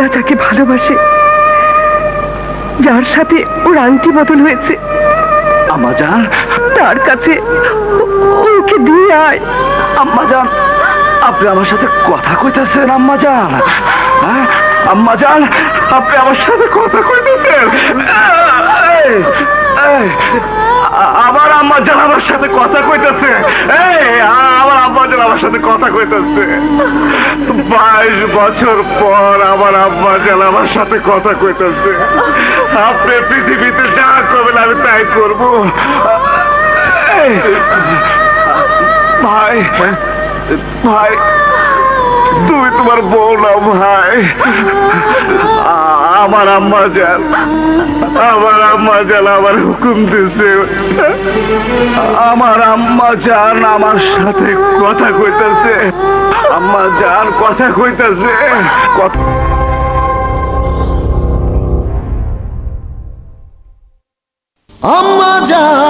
মুন্না যাকে ভালোবাসে যার সাথে ওর আংটি বদল হয়েছে। আম্মা জান তার কাছে ওকে দিয়ে আয়। আম্মা জান আপনি আমার সাথে কথা কইতেছেন আম্মা জান হ্যাঁ? আম্মা জান আপনি আমার সাথে কথা কইতেছেন। আমার আম্মা জান আমার সাথে কথা কইতেছে। এই আমার আম্মা জান আমার সাথে কথা কইতেছে। বাইশ বছর পর আমার আম্মা জান আমার সাথে কথা কইতেছে। আপনি পৃথিবীতে যা করবেন আমি তাই করব। ভাই ভাই, তুমি তোমার বউ না, ভাই। আমার আম্মা জান আমার আম্মা জাল আমার হুকুম দিছে। আমার আম্মা জান আমার সাথে কথা কইতাছে। আম্মা জান কথা কইতাছে। আম্মা জান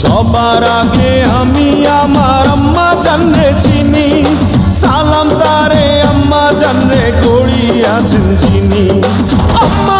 সবার আগে আমি আমার আম্মা জানরে চিনি। সালাম তারে আম্মা জানরে করি আছেন চিনি আম্মা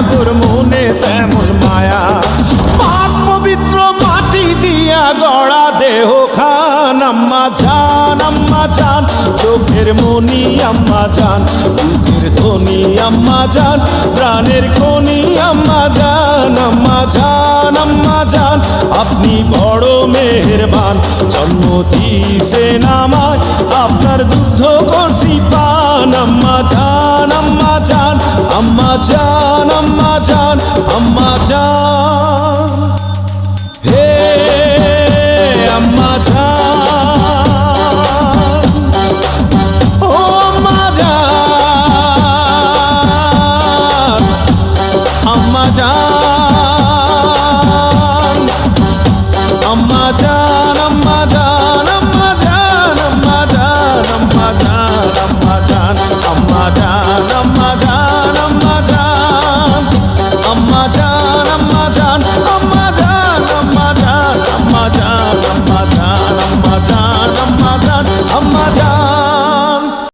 সাগর মনে তেমন মায়া। পাক পবিত্র মাটি দিয়া গড়া দেহ খান আম্মা জান আম্মা জান চোখের মনি, আম্মা জান ধ্বনি আম্মা জান প্রাণের খনি, আম্মা জান আম্মা জান আম্মা জান আপনি বড় জন্ম আপনার দুধ করছি পান, আম্মা জান আম্মা জান আম্মা জান 맞아.